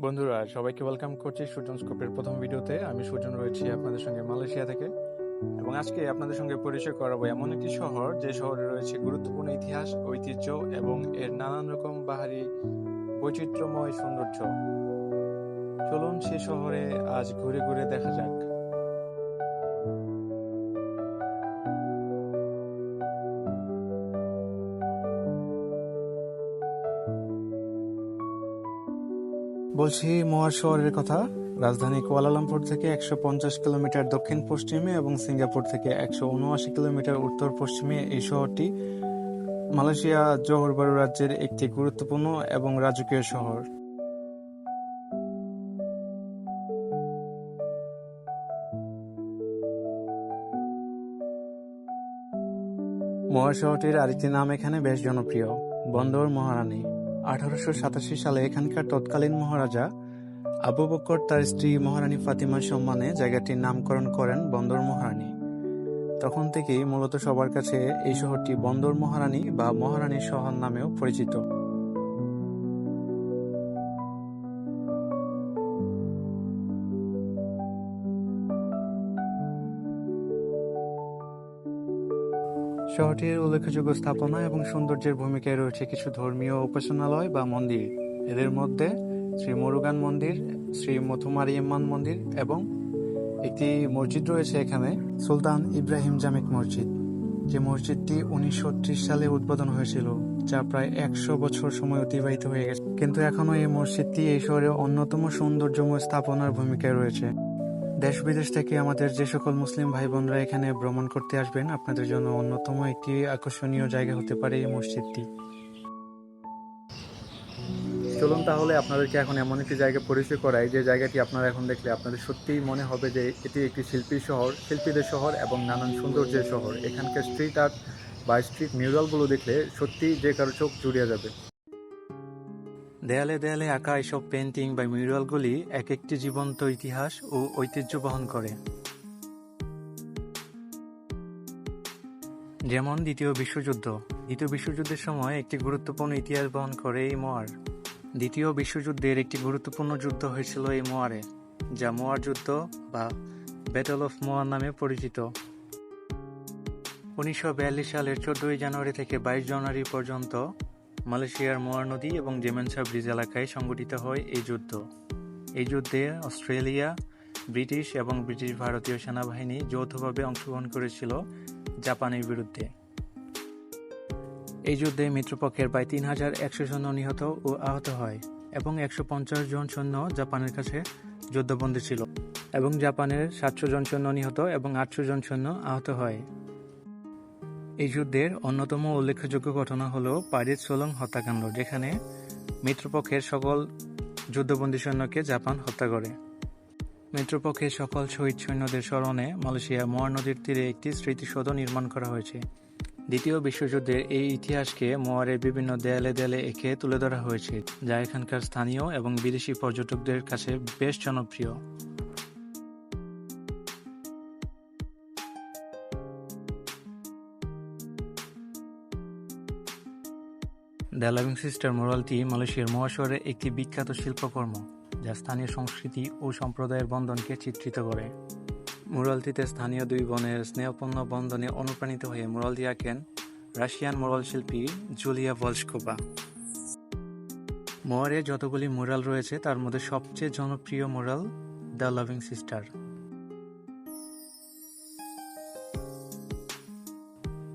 বন্ধুরা, সবাইকে ওয়েলকাম করছি সুজন স্কোপের প্রথম ভিডিওতে। আমি সুজন রয়েছি আপনাদের সঙ্গে মালয়েশিয়া থেকে। এবং আজকে আপনাদের সঙ্গে পরিচয় করাবো এমন একটি শহর, যে শহরে রয়েছে গুরুত্বপূর্ণ ইতিহাস, ঐতিহ্য এবং এর নানান রকম বাহারি বৈচিত্র্যময় সৌন্দর্য। চলুন সে শহরে আজ ঘুরে ঘুরে দেখা যাক। বলছি মোয়ার শহরের কথা। রাজধানী কুয়ালালামপুর থেকে একশো পঞ্চাশ কিলোমিটার দক্ষিণ পশ্চিমে এবং সিঙ্গাপুর থেকে একশো উনআশি কিলোমিটার উত্তর পশ্চিমে এই শহরটি মালয়েশিয়া জোহর বারু রাজ্যের একটি গুরুত্বপূর্ণ এবং রাজকীয় শহর। মোয়ার শহরটির আরেকটি নাম এখানে বেশ জনপ্রিয়, বন্দর মহারানী। আঠারোশো সাতাশি সালে এখানকার তৎকালীন মহারাজা আবু বকর তার স্ত্রী মহারানী ফাতিমার সম্মানে জায়গাটির নামকরণ করেন বন্দর মহারানী। তখন থেকেই মূলত সবার কাছে এই শহরটি বন্দর মহারানী বা মহারানী শহর নামেও পরিচিত। শহরটির উল্লেখযোগ্য স্থাপনা এবং সৌন্দর্যের ভূমিকায় রয়েছে কিছু ধর্মীয় উপাসনালয় বা মন্দির। এদের মধ্যে শ্রী মুরুগান মন্দির, শ্রী মথুমারিয়াম্মান মন্দির এবং একটি মসজিদ রয়েছে এখানে, সুলতান ইব্রাহিম জামিক মসজিদ। যে মসজিদটি উনিশশো ত্রিশ সালে উদ্বোধন হয়েছিল, যা প্রায় একশো বছর সময় অতিবাহিত হয়ে গেছে। কিন্তু এখনও এই মসজিদটি এই শহরের অন্যতম সৌন্দর্যময় স্থাপনার ভূমিকায় রয়েছে। দেশ বিদেশ থেকে আমাদের যে সকল মুসলিম ভাই বোনরা এখানে ভ্রমণ করতে আসবেন, আপনাদের জন্য অন্যতম একটি আকর্ষণীয় জায়গা হতে পারে এই মসজিদটি। চলুন তাহলে আপনাদেরকে এখন এমন একটি জায়গা পরিচয় করাই, যে জায়গাটি আপনারা এখন দেখলে আপনাদের সত্যিই মনে হবে যে এটি একটি শিল্পী শহর, শিল্পীদের শহর এবং নানান সৌন্দর্যের শহর। এখানকার স্ট্রিট আর্ট বা স্ট্রিট মিউরালগুলো দেখলে সত্যিই যে কারও চোখ জুড়িয়ে যাবে। দেয়ালে দেয়ালে আঁকা এসব পেন্টিং বা মিউরালগুলি এক একটি জীবন্ত ইতিহাস ও ঐতিহ্য বহন করে। যেমন দ্বিতীয় বিশ্বযুদ্ধ। দ্বিতীয় বিশ্বযুদ্ধের সময় একটি গুরুত্বপূর্ণ ইতিহাস বহন করে এই মোয়ার। দ্বিতীয় বিশ্বযুদ্ধের একটি গুরুত্বপূর্ণ যুদ্ধ হয়েছিল এই মোয়ারে, যা মোয়ার যুদ্ধ বা ব্যাটল অফ মোয়ার নামে পরিচিত। উনিশশো বিয়াল্লিশ সালের চোদ্দই জানুয়ারি থেকে বাইশ জানুয়ারি পর্যন্ত মালয়েশিয়ার মোয়ার নদী এবং জেমেনসা ব্রিজ এলাকায় সংগঠিত হয় এই যুদ্ধ। এই যুদ্ধে অস্ট্রেলিয়া, ব্রিটিশ এবং ব্রিটিশ ভারতীয় সেনাবাহিনী যৌথভাবে অংশগ্রহণ করেছিল জাপানের বিরুদ্ধে। এই যুদ্ধে মিত্রপক্ষের প্রায় তিন হাজার একশো সৈন্য নিহত ও আহত হয় এবং একশো পঞ্চাশ জন সৈন্য জাপানের কাছে যুদ্ধবন্দী ছিল এবং জাপানের সাতশো জন সৈন্য নিহত এবং আটশো জন সৈন্য আহত হয়। এই যুদ্ধের অন্যতম উল্লেখযোগ্য ঘটনা হল পারিত সোলং হত্যাকাণ্ড, যেখানে মিত্রপক্ষের সকল যুদ্ধবন্দী সৈন্যকে জাপান হত্যা করে। মিত্রপক্ষের সকল শহীদ সৈন্যদের স্মরণে মালয়েশিয়া মোয়ার নদীর তীরে একটি স্মৃতিসৌধ নির্মাণ করা হয়েছে। দ্বিতীয় বিশ্বযুদ্ধের এই ইতিহাসকে মোয়ারের বিভিন্ন দেয়ালে দেয়ালে এঁকে তুলে ধরা হয়েছে, যা এখানকার স্থানীয় এবং বিদেশি পর্যটকদের কাছে বেশ জনপ্রিয়। দ্য লাভিং সিস্টার মোরালটি মালয়েশিয়ার মহাশহরের একটি বিখ্যাত শিল্পকর্ম, যা স্থানীয় সংস্কৃতি ও সম্প্রদায়ের বন্ধনকে চিত্রিত করে। মুরালটিতে স্থানীয় দুই বোনের স্নেহপূর্ণ বন্ধনে অনুপ্রাণিত হয়ে মুরালটি আঁকেন রাশিয়ান মোরাল শিল্পী জুলিয়া ভলস্কোবা মোয়ারে যতগুলি মোরাল রয়েছে, তার মধ্যে সবচেয়ে জনপ্রিয় মোরাল দ্য লাভিং সিস্টার।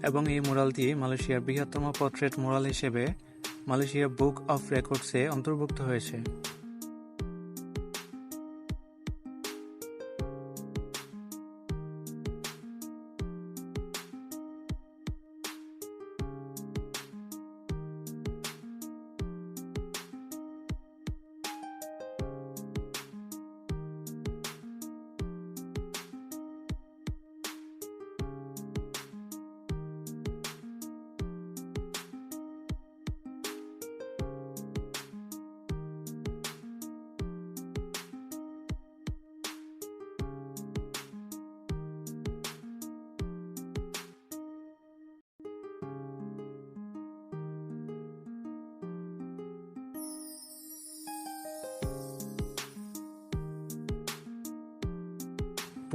এবং এই মোরালটি মালয়েশিয়ার বৃহত্তম পোর্ট্রেট মোরাল হিসেবে মালয়েশিয়া বুক অফ রেকর্ডসে অন্তর্ভুক্ত হয়েছে।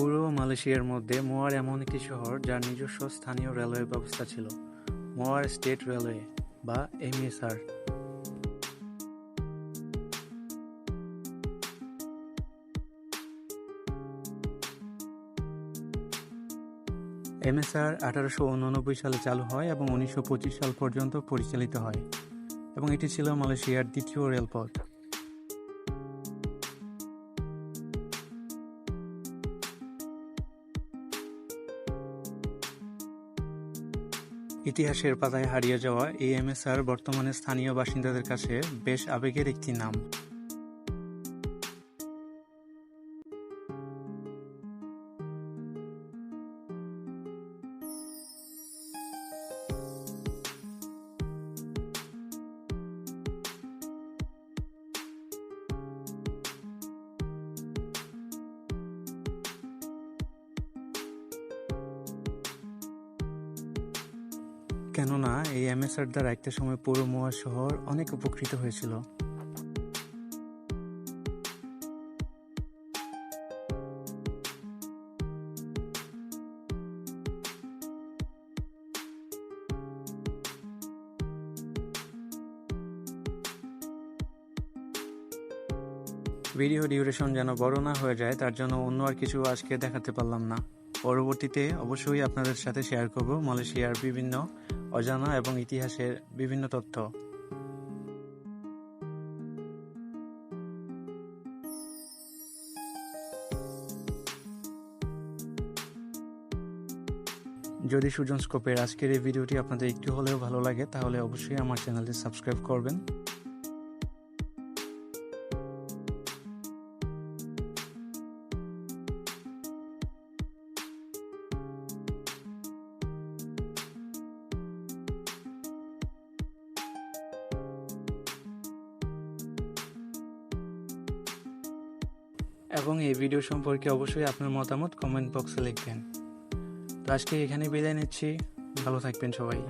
পুরো মালয়েশিয়ার মধ্যে মোয়ার এমন একটি শহর যার নিজস্ব স্থানীয় রেলওয়ে ব্যবস্থা ছিল, মোয়ার স্টেট রেলওয়ে বা এমএসআর এমএসআর আঠারোশো উননব্বই সালে চালু হয় এবং উনিশশো পঁচিশ সাল পর্যন্ত পরিচালিত হয়, এবং এটি ছিল মালয়েশিয়ার দ্বিতীয় রেলপথ। ইতিহাসের পাতায় হারিয়ে যাওয়া এই এমএসআর বর্তমানে স্থানীয় বাসিন্দাদের কাছে বেশ আবেগের একটি নাম। কেননা এই এমএসআর দ্বারা একটা সময় পুরো মোয়া শহর অনেক উপকৃত হয়েছিল। ভিডিও ডিউরেশন যেন বড় না হয়ে যায়, তার জন্য অন্য আর কিছু আজকে দেখাতে পারলাম না। পরবর্তীতে অবশ্যই আপনাদের সাথে শেয়ার করব। মালয়েশিয়ার বিভিন্ন অজানা এবং ইতিহাসের বিভিন্ন তথ্য। যদি সুজন স্কোপের আজকের এই ভিডিওটি আপনাদের একটু হলেও ভালো লাগে, তাহলে অবশ্যই আমার চ্যানেলটি সাবস্ক্রাইব করবেন। এবং এই ভিডিও সম্পর্কে অবশ্যই আপনার মতামত কমেন্ট বক্সে লিখবেন। তো আজকে এখানে বিদায় নিচ্ছি। ভালো থাকবেন সবাই।